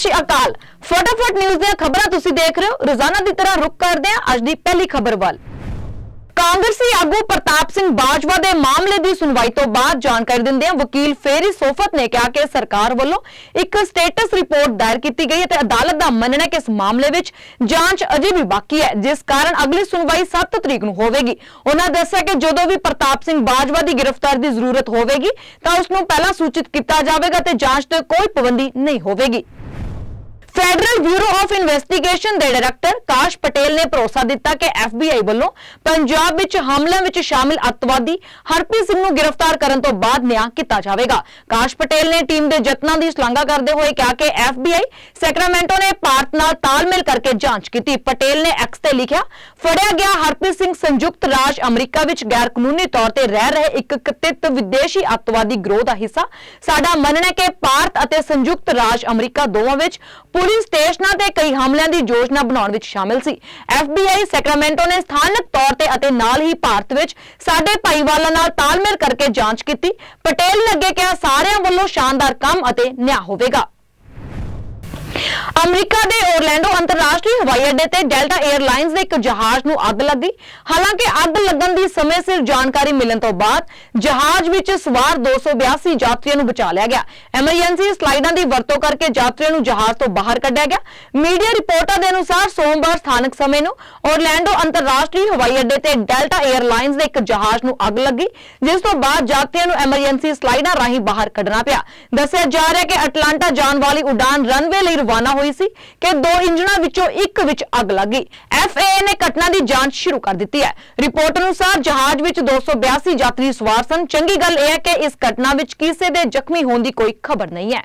ਸ਼੍ਰੀ ਅਕਾਲ। ਫਟਾਫਟ ਨਿਊਜ਼ ਦੀਆਂ ਖਬਰਾਂ ਤੁਸੀਂ ਦੇਖ ਰਹੇ ਹੋ। ਰੋਜ਼ਾਨਾ ਦੀ ਤਰ੍ਹਾਂ ਰੁਕ ਕਰਦੇ ਹਾਂ। ਅੱਜ ਦੀ ਪਹਿਲੀ ਖਬਰ ਵੱਲ। ਕਾਂਗਰਸੀ ਆਗੂ ਪ੍ਰਤਾਪ ਸਿੰਘ ਬਾਜਵਾ ਦੇ ਮਾਮਲੇ ਦੀ ਸੁਣਵਾਈ ਤੋਂ ਬਾਅਦ ਜਾਣਕਾਰੀ ਦਿੰਦਿਆਂ ਵਕੀਲ ਫੇਰੀ ਸੋਫਤ ਨੇ ਕਿਹਾ ਕਿ ਸਰਕਾਰ ਵੱਲੋਂ ਇੱਕ ਸਟੇਟਸ ਰਿਪੋਰਟ ਦਾਇਰ ਕੀਤੀ ਗਈ ਹੈ ਤੇ ਅਦਾਲਤ ਦਾ ਮੰਨਣਾ ਹੈ ਕਿ ਇਸ ਮਾਮਲੇ ਵਿੱਚ ਜਾਂਚ ਅਜੇ ਵੀ ਬਾਕੀ ਹੈ, ਜਿਸ ਕਾਰਨ ਅਗਲੀ ਸੁਣਵਾਈ 7 ਤਰੀਕ ਨੂੰ ਹੋਵੇਗੀ। ਉਹਨਾਂ ਦੱਸਿਆ ਕਿ ਜਦੋਂ ਵੀ ਪ੍ਰਤਾਪ ਸਿੰਘ ਬਾਜਵਾ ਦੀ ਗ੍ਰਿਫਤਾਰ ਦੀ ਜ਼ਰੂਰਤ ਹੋਵੇਗੀ, ਤਾਂ ਉਸ ਨੂੰ ਪਹਿਲਾਂ ਸੂਚਿਤ ਕੀਤਾ ਜਾਵੇਗਾ ਤੇ ਜਾਂਚ ਤੇ ਕੋਈ ਪਾਬੰਦੀ ਨਹੀਂ ਹੋਵੇਗੀ। ਫੈਡਰਲ ਬਿਊਰੋ ਆਫ ਇਨਵੈਸਟੀਗੇਸ਼ਨ ਦੇ ਡਾਇਰੈਕਟਰ ਕਾਸ਼ ਪਟੇਲ ਨੇ ਭਰੋਸਾ ਦਿੱਤਾ ਕਿ FBI ਵੱਲੋਂ ਪੰਜਾਬ ਵਿੱਚ ਹਮਲਿਆਂ ਵਿੱਚ ਸ਼ਾਮਿਲ ਅੱਤਵਾਦੀ ਹਰਪ੍ਰੀਤ ਸਿੰਘ ਨੂੰ ਗ੍ਰਿਫਤਾਰ ਕਰਨ ਤੋਂ ਬਾਅਦ ਨਿਆਂ ਕੀਤਾ ਜਾਵੇਗਾ। ਕਾਸ਼ ਪਟੇਲ ਨੇ ਟੀਮ ਦੇ ਯਤਨਾਂ ਦੀ ਸ਼ਲਾਘਾ ਕਰਦੇ ਹੋਏ ਕਿਹਾ ਕਿ FBI ਸੈਕਰਾਮੈਂਟੋ ਨੇ ਭਾਰਤ ਨਾਲ ਤਾਲਮੇਲ ਕਰਕੇ ਜਾਂਚ ਕੀਤੀ। ਪਟੇਲ ਨੇ ਐਕਸ ਤੇ ਲਿਖਿਆ, ਫੜਿਆ ਗਿਆ ਹਰਪ੍ਰੀਤ ਸਿੰਘ ਸੰਯੁਕਤ ਰਾਜ ਅਮਰੀਕਾ ਵਿੱਚ ਗੈਰ ਕਾਨੂੰਨੀ ਤੌਰ ਤੇ ਰਹਿ ਰਹੇ ਇੱਕ ਕਥਿਤ ਵਿਦੇਸ਼ੀ ਅੱਤਵਾਦੀ ਗਰੋਹ ਦਾ ਹਿੱਸਾ। ਸਾਡਾ ਮੰਨਣਾ ਹੈ ਕਿ ਭਾਰਤ ਅਤੇ ਸੰਯੁਕਤ ਰਾਜ ਅਮਰੀਕਾ ਦੋਵਾਂ ਵਿੱਚ ਪੁਲਿਸ ਸਟੇਸ਼ਨਾਂ ਤੇ ਕਈ ਹਮਲਿਆਂ ਦੀ ਯੋਜਨਾ ਬਣਾਉਣ ਵਿੱਚ ਸ਼ਾਮਿਲ ਸੀ। FBI ਸੈਕਰਾਮੈਂਟੋ ਨੇ ਸਥਾਨਕ ਤੌਰ ਤੇ ਅਤੇ ਨਾਲ ਹੀ ਭਾਰਤ ਵਿੱਚ ਸਾਡੇ ਭਾਈਵਾਲਾਂ ਨਾਲ ਤਾਲਮੇਲ ਕਰਕੇ ਜਾਂਚ ਕੀਤੀ। ਪਟੇਲ ਨੇ ਅੱਗੇ ਕਿਹਾ, ਸਾਰਿਆਂ ਵੱਲੋਂ ਸ਼ਾਨਦਾਰ ਕੰਮ ਅਤੇ ਨਿਆਂ ਹੋਵੇਗਾ। ਅਮਰੀਕਾ ਦੇ ਓਰਲੈਂਡੋ ਅੰਤਰਰਾਸ਼ਟਰੀ ਹਵਾਈ ਅੱਡੇ ਤੇ ਡੈਲਟਾ 에ਅਰਲਾਈਨਸ ਦੇ ਇੱਕ ਜਹਾਜ਼ ਨੂੰ ਅੱਗ ਲੱਗੀ। ਹਾਲਾਂਕਿ ਅੱਗ ਲੱਗਣ ਦੀ ਸਮੇਂ ਸਿਰ ਜਾਣਕਾਰੀ ਮਿਲਣ ਤੋਂ ਬਾਅਦ ਜਹਾਜ਼ ਵਿੱਚ ਸਵਾਰ 282 ਯਾਤਰੀਆਂ ਨੂੰ ਬਚਾ ਲਿਆ ਗਿਆ। ਐਮਰਜੈਂਸੀ ਸਲਾਈਡਾਂ ਦੀ ਵਰਤੋਂ ਕਰਕੇ ਯਾਤਰੀਆਂ ਨੂੰ ਜਹਾਜ਼ ਤੋਂ ਬਾਹਰ ਕੱਢਿਆ ਗਿਆ। ਮੀਡੀਆ ਰਿਪੋਰਟਾਂ ਦੇ ਅਨੁਸਾਰ ਸੋਮਵਾਰ ਸਥਾਨਕ ਸਮੇਂ ਨੂੰ ਓਰਲੈਂਡੋ ਅੰਤਰਰਾਸ਼ਟਰੀ ਹਵਾਈ ਅੱਡੇ ਤੇ ਡੈਲਟਾ 에ਅਰਲਾਈਨਸ ਦੇ ਇੱਕ ਜਹਾਜ਼ ਨੂੰ ਅੱਗ ਲੱਗੀ, ਜਿਸ ਤੋਂ ਬਾਅਦ ਯਾਤਰੀਆਂ ਨੂੰ ਐਮਰਜੈਂਸੀ ਸਲਾਈਡਾਂ ਰਾਹੀਂ ਬਾਹਰ ਕੱਢਣਾ ਪਿਆ। ਦੱਸਿਆ ਜਾ ਰਿਹਾ ਹੈ ਕਿ ਅਟਲਾਂਟਾ ਜਾਣ ਵਾਲੀ ਉਡਾਨ ਰਨਵੇ ਲਈ ਰਵਾਨਾ ਹੋਈ ਸੀ ਕਿ ਦੋ ਇੰਜਣਾਂ ਵਿੱਚੋਂ ਇੱਕ ਵਿੱਚ ਅੱਗ ਲੱਗ ਲੱਗੀ FAA ਨੇ ਘਟਨਾ ਦੀ ਜਾਂਚ ਸ਼ੁਰੂ ਕਰ ਦਿੱਤੀ ਹੈ। ਰਿਪੋਰਟ ਅਨੁਸਾਰ ਜਹਾਜ਼ ਵਿੱਚ 282 ਯਾਤਰੀ ਸਵਾਰ ਸਨ। ਚੰਗੀ ਗੱਲ ਇਹ ਹੈ ਕਿ ਇਸ ਘਟਨਾ ਵਿੱਚ ਕਿਸੇ ਦੇ ਜ਼ਖਮੀ ਹੋਣ ਦੀ ਕੋਈ ਖਬਰ ਨਹੀਂ ਹੈ।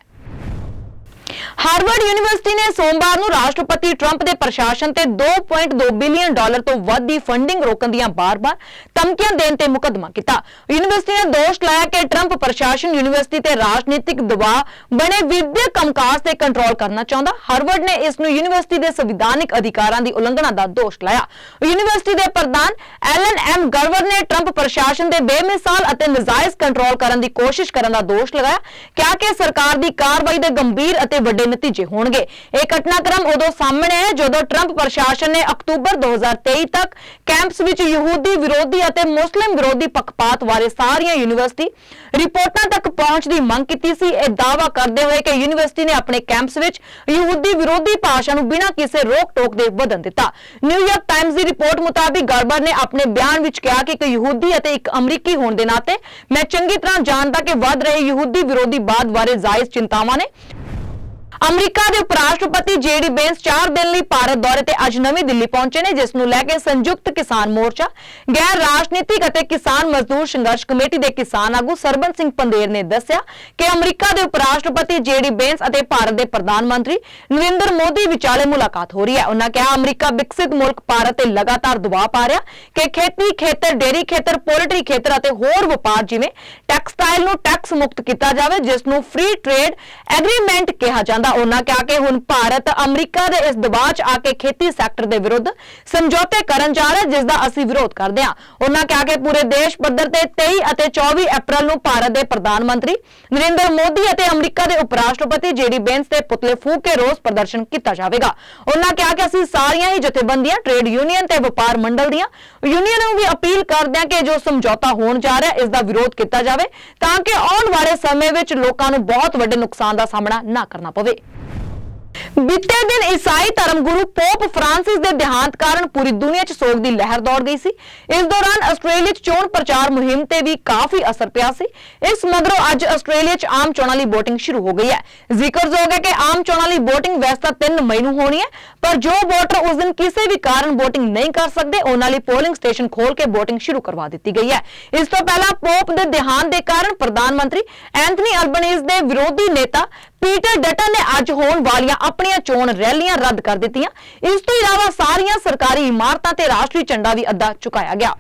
ਹਾਰਵਰਡ ਯੂਨੀਵਰਸਿਟੀ ਨੇ ਸੋਮਵਾਰ ਨੂੰ ਰਾਸ਼ਟਰਪਤੀ ਟਰੰਪ ਦੇ ਪ੍ਰਸ਼ਾਸਨ ਤੇ 2.2 ਬਿਲੀਅਨ ਡਾਲਰ ਤੋਂ ਵੱਧ ਦੀ ਫੰਡਿੰਗ ਰੋਕਣ ਦੀਆਂ ਬਾਰ-ਬਾਰ ਧਮਕੀਆਂ ਦੇਣ ਤੇ ਮੁਕੱਦਮਾ ਕੀਤਾ। ਯੂਨੀਵਰਸਿਟੀ ਨੇ ਦੋਸ਼ ਲਾਇਆ ਕਿ ਟਰੰਪ ਪ੍ਰਸ਼ਾਸਨ ਯੂਨੀਵਰਸਿਟੀ ਤੇ ਰਾਜਨੀਤਿਕ ਦਬਾਅ ਬਣੇ ਵਿਦਿਅਕ ਕੰਮਕਾਜ ਤੇ ਕੰਟਰੋਲ ਕਰਨਾ ਚਾਹੁੰਦਾ। ਹਾਰਵਰਡ ਨੇ ਇਸ ਨੂੰ ਯੂਨੀਵਰਸਿਟੀ ਦੇ ਸੰਵਿਧਾਨਿਕ ਅਧਿਕਾਰਾਂ ਦੀ ਉਲੰਘਣਾ ਦਾ ਦੋਸ਼ ਲਾਇਆ। ਯੂਨੀਵਰਸਿਟੀ ਦੇ ਪ੍ਰਧਾਨ ਐਲਨ ਐਮ ਗਰਵਰ ਨੇ ਟਰੰਪ ਪ੍ਰਸ਼ਾਸਨ ਦੇ ਬੇਮਿਸਾਲ ਅਤੇ ਨਜਾਇਜ਼ ਕੰਟਰੋਲ ਕਰਨ ਦੀ ਕੋਸ਼ਿਸ਼ ਕਰਨ ਦਾ ਦੋਸ਼ ਲਗਾਇਆ। ਕਿਹਾ ਕਿ ਸਰਕਾਰ ਦੀ ਕਾਰਵਾਈ ਦੇ ਗੰਭੀਰ ਅਤੇ ਵੱਡੇ ਨਤੀਜੇ ਹੋਣਗੇ। ਇਹ ਘਟਨਾਕ੍ਰਮ ਉਦੋਂ ਸਾਹਮਣੇ ਹੈ ਜਦੋਂ ਟਰੰਪ ਪ੍ਰਸ਼ਾਸਨ ਨੇ ਅਕਤੂਬਰ 2023 ਤੱਕ ਕੈਂਪਸ ਵਿੱਚ ਯਹੂਦੀ ਵਿਰੋਧੀ ਅਤੇ ਮੁਸਲਿਮ ਵਿਰੋਧੀ ਪੱਖਪਾਤ ਬਾਰੇ ਸਾਰੀਆਂ ਯੂਨੀਵਰਸਿਟੀ ਰਿਪੋਰਟਾਂ ਤੱਕ ਪਹੁੰਚ ਦੀ ਮੰਗ ਕੀਤੀ ਸੀ। ਇਹ ਦਾਅਵਾ ਕਰਦੇ ਹੋਏ ਕਿ ਯੂਨੀਵਰਸਿਟੀ ਨੇ ਆਪਣੇ ਕੈਂਪਸ ਵਿੱਚ ਯਹੂਦੀ ਵਿਰੋਧੀ ਭਾਸ਼ਾ ਨੂੰ ਬਿਨਾਂ ਕਿਸੇ ਰੋਕ-ਟੋਕ ਦੇ ਵਧਣ ਦਿੱਤਾ। ਨਿਊਯਾਰਕ ਟਾਈਮਜ਼ ਦੀ ਰਿਪੋਰਟ ਮੁਤਾਬਿਕ ਗਰਬਰ ਨੇ ਆਪਣੇ ਬਿਆਨ ਵਿੱਚ ਕਿਹਾ ਕਿ ਇੱਕ ਯਹੂਦੀ ਅਤੇ ਇੱਕ ਅਮਰੀਕੀ ਹੋਣ ਦੇ ਨਾਤੇ ਮੈਂ ਚੰਗੀ ਤਰ੍ਹਾਂ ਜਾਣਦਾ ਕਿ ਵੱਧ ਰਹੇ ਯਹੂਦੀ ਵਿਰੋਧੀ ਬਾਦ ਬਾਰੇ ਜਾਇਜ਼ ਚਿੰਤਾਵਾਂ ਨੇ। ਅਮਰੀਕਾ ਦੇ ਉਪ ਰਾਸ਼ਟਰਪਤੀ ਜੇਡੀ ਬੈਂਸ 4 ਦਿਨ ਲਈ ਭਾਰਤ ਦੌਰੇ ਤੇ ਅੱਜ ਨਵੀਂ ਦਿੱਲੀ ਪਹੁੰਚੇ ਨੇ, ਜਿਸ ਨੂੰ ਲੈ ਕੇ ਸੰਯੁਕਤ ਕਿਸਾਨ ਮੋਰਚਾ, ਗੈਰ ਰਾਜਨੀਤਿਕ ਅਤੇ ਕਿਸਾਨ ਮਜ਼ਦੂਰ ਸੰਘਰਸ਼ ਕਮੇਟੀ ਦੇ ਕਿਸਾਨ ਆਗੂ ਸਰਬਨ ਸਿੰਘ ਪੰਦੇਰ ਨੇ ਦੱਸਿਆ ਕਿ ਅਮਰੀਕਾ ਦੇ ਉਪ ਰਾਸ਼ਟਰਪਤੀ ਜੇਡੀ ਬੈਂਸ ਅਤੇ ਭਾਰਤ ਦੇ ਪ੍ਰਧਾਨ ਮੰਤਰੀ ਨਰਿੰਦਰ ਮੋਦੀ ਵਿਚਾਲੇ ਮੁਲਾਕਾਤ ਹੋ ਰਹੀ ਹੈ। ਉਹਨਾਂ ਕਿਹਾ, ਅਮਰੀਕਾ ਵਿਕਸਿਤ ਮੁਲਕ ਭਾਰਤ ਤੇ ਲਗਾਤਾਰ ਦਬਾਅ ਪਾ ਰਿਹਾ ਕਿ ਖੇਤੀ ਖੇਤਰ ਡੇਰੀ ਖੇਤਰ, ਪੋਲਟਰੀ ਖੇਤਰ ਅਤੇ ਹੋਰ ਵਪਾਰ ਜਿਵੇਂ ਟੈਕਸਟਾਈਲ ਨੂੰ ਟੈਕਸ ਮੁਕਤ ਕੀਤਾ ਜਾਵੇ, ਜਿਸ ਨੂੰ ਫ੍ਰੀ ਟ੍ਰੇਡ ਐਗਰੀਮੈਂਟ ਕਿਹਾ ਜਾਂਦਾ ਉਹਨਾਂ ਕਿਹਾ ਕਿ ਹੁਣ ਭਾਰਤ ਅਮਰੀਕਾ ਦੇ ਇਸ ਦਬਾਅ 'ਚ ਆ ਕੇ ਖੇਤੀ ਸੈਕਟਰ ਦੇ ਵਿਰੁੱਧ ਸਮਝੌਤੇ ਕਰਨ ਜਾ ਰਿਹਾ, ਜਿਸ ਦਾ ਅਸੀਂ ਵਿਰੋਧ ਕਰਦੇ ਹਾਂ। ਉਹਨਾਂ ਕਿਹਾ ਕਿ ਪੂਰੇ ਦੇਸ਼ ਪੱਧਰ ਤੇ 23 ਅਤੇ 24 ਅਪ੍ਰੈਲ ਨੂੰ ਭਾਰਤ ਦੇ ਪ੍ਰਧਾਨ ਮੰਤਰੀ ਨਰਿੰਦਰ ਮੋਦੀ ਅਤੇ ਅਮਰੀਕਾ ਦੇ ਉਪ ਰਾਸ਼ਟਰਪਤੀ ਜੇਡੀ ਬੈਂਸ ਦੇ ਪੁਤਲੇ ਫੂਕ ਕੇ ਰੋਸ ਪ੍ਰਦਰਸ਼ਨ ਕੀਤਾ ਜਾਵੇਗਾ। ਉਹਨਾਂ ਕਿਹਾ ਕਿ ਅਸੀਂ ਸਾਰੀਆਂ ਹੀ ਜਥੇਬੰਦੀਆਂ, ਟ੍ਰੇਡ ਯੂਨੀਅਨ ਤੇ ਵਪਾਰ ਮੰਡਲ ਦੀਆਂ ਯੂਨੀਅਨਾਂ ਨੂੰ ਵੀ ਅਪੀਲ ਕਰਦੇ ਹਾਂ ਕਿ ਜੋ ਸਮਝੌਤਾ ਹੋਣ ਜਾ ਰਿਹਾ, ਇਸ ਦਾ ਵਿਰੋਧ ਕੀਤਾ ਜਾਵੇ, ਤਾਂ ਕਿ ਆਉਣ ਵਾਲੇ ਸਮੇਂ ਵਿੱਚ ਲੋਕਾਂ ਨੂੰ ਬਹੁਤ ਵੱਡੇ ਨੁਕਸਾਨ ਦਾ ਸਾਹਮਣਾ ਨਾ ਕਰਨਾ ਪਵੇ। ਬੀਤੇ ਦਿਨ ਈਸਾਈ ਧਰਮਗੁਰੂ ਪੋਪ ਫ੍ਰਾਂਸਿਸ ਦੇ ਦੇਹਾਂਤ ਕਾਰਨ ਪੂਰੀ ਦੁਨੀਆ 'ਚ ਸੋਗ ਦੀ ਲਹਿਰ ਦੌੜ ਗਈ ਸੀ। ਇਸ ਦੌਰਾਨ ਆਸਟ੍ਰੇਲੀਆ 'ਚ ਚੋਣ ਪ੍ਰਚਾਰ ਮੁਹਿੰਮ ਤੇ ਵੀ ਕਾਫੀ ਅਸਰ ਪਿਆ ਸੀ। ਇਸ ਮਗਰੋਂ ਅੱਜ ਆਸਟ੍ਰੇਲੀਆ 'ਚ ਆਮ ਚੋਣਾਂ ਲਈ VOTING ਸ਼ੁਰੂ ਹੋ ਗਈ ਹੈ। ਜ਼ਿਕਰਯੋਗ ਹੈ ਕਿ ਆਮ ਚੋਣਾਂ ਲਈ VOTING ਵੈਸੇ ਤਾਂ 3 ਮਈ ਨੂੰ ਹੋਣੀ ਹੈ, ਪਰ ਜੋ ਵੋਟਰ ਉਸ ਦਿਨ ਕਿਸੇ ਵੀ ਕਾਰਨ VOTING ਨਹੀਂ ਕਰ ਸਕਦੇ, ਉਹਨਾਂ ਲਈ ਪੋਲਿੰਗ ਸਟੇਸ਼ਨ ਖੋਲ ਕੇ VOTING ਸ਼ੁਰੂ ਕਰਵਾ ਦਿੱਤੀ ਗਈ ਹੈ। ਇਸ ਤੋਂ ਪਹਿਲਾਂ ਪੋਪ ਦੇ ਦੇਹਾਂਤ ਦੇ ਕਾਰਨ ਪ੍ਰਧਾਨ ਮੰਤਰੀ ਐਂਥਨੀ ਅਲਬਨੀਜ਼ ਦੇ ਵਿਰੋਧੀ ਨੇਤਾ ਪੀਟਰ ਡਟਨ ਨੇ ਅੱਜ ਹੋਣ ਵਾਲੀਆਂ ਆਪਣੀਆਂ ਚੋਣ ਰੈਲੀਆਂ ਰੱਦ ਕਰ ਦਿੱਤੀਆਂ। ਇਸ ਤੋਂ ਇਲਾਵਾ ਸਾਰੀਆਂ ਸਰਕਾਰੀ ਇਮਾਰਤਾਂ ਤੇ ਰਾਸ਼ਟਰੀ ਝੰਡਾ ਵੀ ਅੱਧਾ ਚੁਕਾਇਆ ਗਿਆ।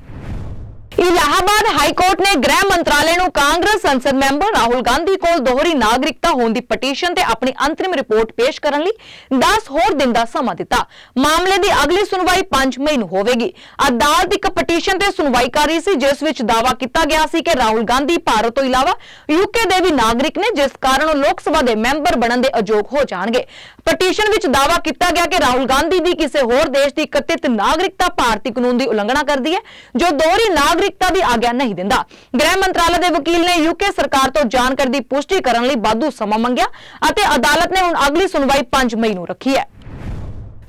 ਇਲਾਹਾਬਾਦ ਹਾਈ ਕੋਰਟ ਨੇ ਗ੍ਰਹਿ ਮੰਤਰਾਲੇ ਨੂੰ ਕਾਂਗਰਸ ਸੰਸਦ ਮੈਂਬਰ ਰਾਹੁਲ ਗਾਂਧੀ ਕੋਲ ਦੋਹਰੀ ਨਾਗਰਿਕਤਾ ਹੋਣ ਦੀ ਪਟੀਸ਼ਨ ਤੇ ਆਪਣੀ ਅੰਤਰਿਮ ਰਿਪੋਰਟ ਪੇਸ਼ ਕਰਨ ਲਈ 10 ਹੋਰ ਦਿਨ ਦਾ ਸਮਾਂ ਦਿੱਤਾ। ਮਾਮਲੇ ਦੀ ਅਗਲੀ ਸੁਣਵਾਈ 5 ਮਈ ਨੂੰ ਹੋਵੇਗੀ। ਅਦਾਲਤ ਇੱਕ ਪਟੀਸ਼ਨ ਤੇ ਸੁਣਵਾਈ ਕਰ ਰਹੀ ਸੀ, ਜਿਸ ਵਿੱਚ ਦਾਅਵਾ ਕੀਤਾ ਗਿਆ ਸੀ ਕਿ ਰਾਹੁਲ ਗਾਂਧੀ ਭਾਰਤ ਤੋਂ ਇਲਾਵਾ ਯੂਕੇ ਦੇ ਵੀ ਨਾਗਰਿਕ ਨੇ, ਜਿਸ ਕਾਰਨ ਉਹ ਲੋਕ ਸਭਾ ਦੇ ਮੈਂਬਰ ਬਣਨ ਦੇ ਅਯੋਗ ਹੋ ਜਾਣਗੇ। ਪਟੀਸ਼ਨ ਵਿੱਚ ਦਾਅਵਾ ਕੀਤਾ ਗਿਆ ਕਿ ਰਾਹੁਲ ਗਾਂਧੀ ਦੀ ਕਿਸੇ ਹੋਰ ਦੇਸ਼ ਦੀ ਕਥਿਤ ਨਾਗਰਿਕਤਾ ਭਾਰਤੀ ਕਾਨੂੰਨ ਦੀ ਉਲੰਘਣਾ ਕਰਦੀ ਹੈ, ਜੋ ਦੋਹਰੀ ਨਾਗਰਿਕ ਨਾਗਰਿਕਤਾ ਦੀ ਆਗਿਆ ਨਹੀਂ ਦਿੰਦਾ। ਗ੍ਰਹਿ ਮੰਤਰਾਲੇ ਦੇ ਵਕੀਲ ਨੇ ਯੂਕੇ ਸਰਕਾਰ ਤੋਂ ਜਾਣਕਾਰੀ ਦੀ ਪੁਸ਼ਟੀ ਕਰਨ ਲਈ ਵਾਧੂ ਸਮਾਂ ਮੰਗਿਆ ਅਤੇ ਅਦਾਲਤ ਨੇ ਹੁਣ ਅਗਲੀ ਸੁਣਵਾਈ 5 ਮਈ ਨੂੰ ਰੱਖੀ ਹੈ।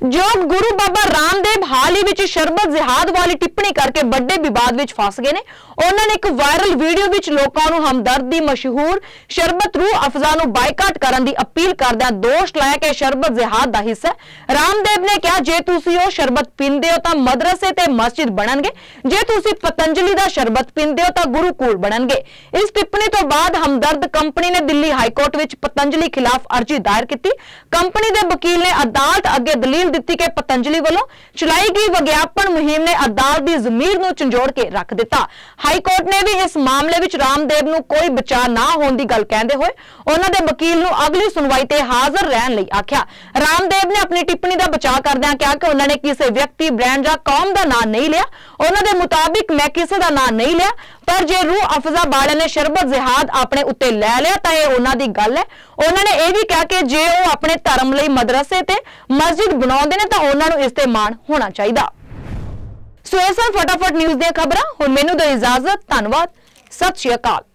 ਜੋ ਗੁਰੂ ਬਾਬਾ ਰਾਮਦੇਵ ਹਾਲ ਹੀ ਵਿੱਚ ਸ਼ਰਬਤ ਜਿਹਾਦ ਵਾਲੀ ਟਿੱਪਣੀ ਕਰਕੇ ਵੱਡੇ ਵਿਵਾਦ ਵਿੱਚ ਫਸ ਗਏ ਨੇ, ਉਹਨਾਂ ਨੇ ਇੱਕ ਵਾਇਰਲ ਵੀਡੀਓ ਵਿੱਚ ਲੋਕਾਂ ਨੂੰ ਹਮਦਰਦ ਦੀ ਮਸ਼ਹੂਰ ਸ਼ਰਬਤ ਰੂਹ ਅਫਜ਼ਾ ਨੂੰ ਬਾਈਕਾਟ ਕਰਨ ਦੀ ਅਪੀਲ ਕਰਦਿਆਂ ਦੋਸ਼ ਲਾਇਆ ਕਿ ਸ਼ਰਬਤ ਜਿਹਾਦ ਦਾ ਹਿੱਸਾ ਰਾਮਦੇਵ ਨੇ ਕਿਹਾ, ਜੇ ਤੁਸੀਂ ਉਹ ਸ਼ਰਬਤ ਪੀਂਦੇ ਹੋ ਤਾਂ ਮਦਰਸੇ ਤੇ ਮਸਜਿਦ ਬਣਨਗੇ। ਜੇ ਤੁਸੀਂ ਪਤੰਜਲੀ ਦਾ ਸ਼ਰਬਤ ਪੀਂਦੇ ਹੋ ਤਾਂ ਗੁਰੂਕੁਲ ਬਣਨਗੇ। ਇਸ ਟਿੱਪਣੀ ਤੋਂ ਬਾਅਦ ਹਮਦਰਦ ਕੰਪਨੀ ਨੇ ਦਿੱਲੀ ਹਾਈ ਕੋਰਟ ਵਿੱਚ ਪਤੰਜਲੀ ਖਿਲਾਫ ਅਰਜ਼ੀ ਦਾਇਰ ਕੀਤੀ। ਕੰਪਨੀ ਦੇ ਵਕੀਲ ਨੇ ਅਦਾਲਤ ਅੱਗੇ ਦਲੀਲ ਦਿੱਤੀ ਕਿ ਪਤੰਜਲੀ ਵੱਲੋਂ ਚਲਾਈ ਗਈ ਵਿਗਿਆਪਨ ਮੁਹਿੰਮ ਨੇ ਅਦਾਲਤ ਦੀ ਜ਼ਮੀਰ ਨੂੰ ਝੰਜੋੜ ਕੇ ਰੱਖ ਦਿੱਤਾ। ਹਾਈ ਕੋਰਟ ਨੇ ਵੀ ਇਸ ਮਾਮਲੇ ਵਿੱਚ ਰਾਮਦੇਵ ਨੂੰ ਕੋਈ ਬਚਾਅ ਨਾ ਹੋਣ ਦੀ ਗੱਲ ਕਹਿੰਦੇ ਹੋਏ ਉਹਨਾਂ ਦੇ ਵਕੀਲ ਨੂੰ ਅਗਲੀ ਸੁਣਵਾਈ ਤੇ ਹਾਜ਼ਰ ਰਹਿਣ ਲਈ ਆਖਿਆ। ਰਾਮਦੇਵ ਨੇ ਆਪਣੀ ਟਿੱਪਣੀ ਦਾ ਬਚਾਅ ਕਰਦਿਆਂ ਕਿਹਾ ਕਿ ਉਹਨਾਂ ਨੇ ਕਿਸੇ ਵਿਅਕਤੀ, ਬ੍ਰਾਂਡ ਜਾਂ ਕੌਮ ਦਾ ਨਾਂ ਨਹੀਂ ਲਿਆ। ਉਹਨਾਂ ਦੇ ਮੁਤਾਬਿਕ ਮੈਂ ਕਿਸੇ ਦਾ ਨਾਂ ਨਹੀਂ ਲਿਆ। ਪਰ ਜੇ ਰੂਹ ਅਫਜ਼ਾ ਵਾਲਿਆਂ ਨੇ ਸ਼ਰਬਤ ਜਿਹਾਦ ਆਪਣੇ ਉੱਤੇ ਲੈ ਲਿਆ, ਤਾਂ ਇਹ ਉਹਨਾਂ ਦੀ ਗੱਲ ਹੈ। ਉਹਨਾਂ ਨੇ ਇਹ ਵੀ ਕਿਹਾ ਕਿ ਜੇ ਉਹ ਆਪਣੇ ਧਰਮ ਲਈ ਮਦਰਸੇ ਤੇ ਮਸਜਿਦ ਬਣਾਉਂਦੇ ਨੇ, ਤਾਂ ਉਹਨਾਂ ਨੂੰ ਇਸ ਤੇ ਮਾਣ ਹੋਣਾ ਚਾਹੀਦਾ। ਸੋ ਇਹ ਸਨ ਫਟਾਫਟ ਨਿਊਜ਼ ਦੀਆਂ ਖਬਰਾਂ। ਹੁਣ ਮੈਨੂੰ ਦਿਓ ਇਜਾਜ਼ਤ। ਧੰਨਵਾਦ। ਸਤਿ ਸ਼੍ਰੀ ਅਕਾਲ।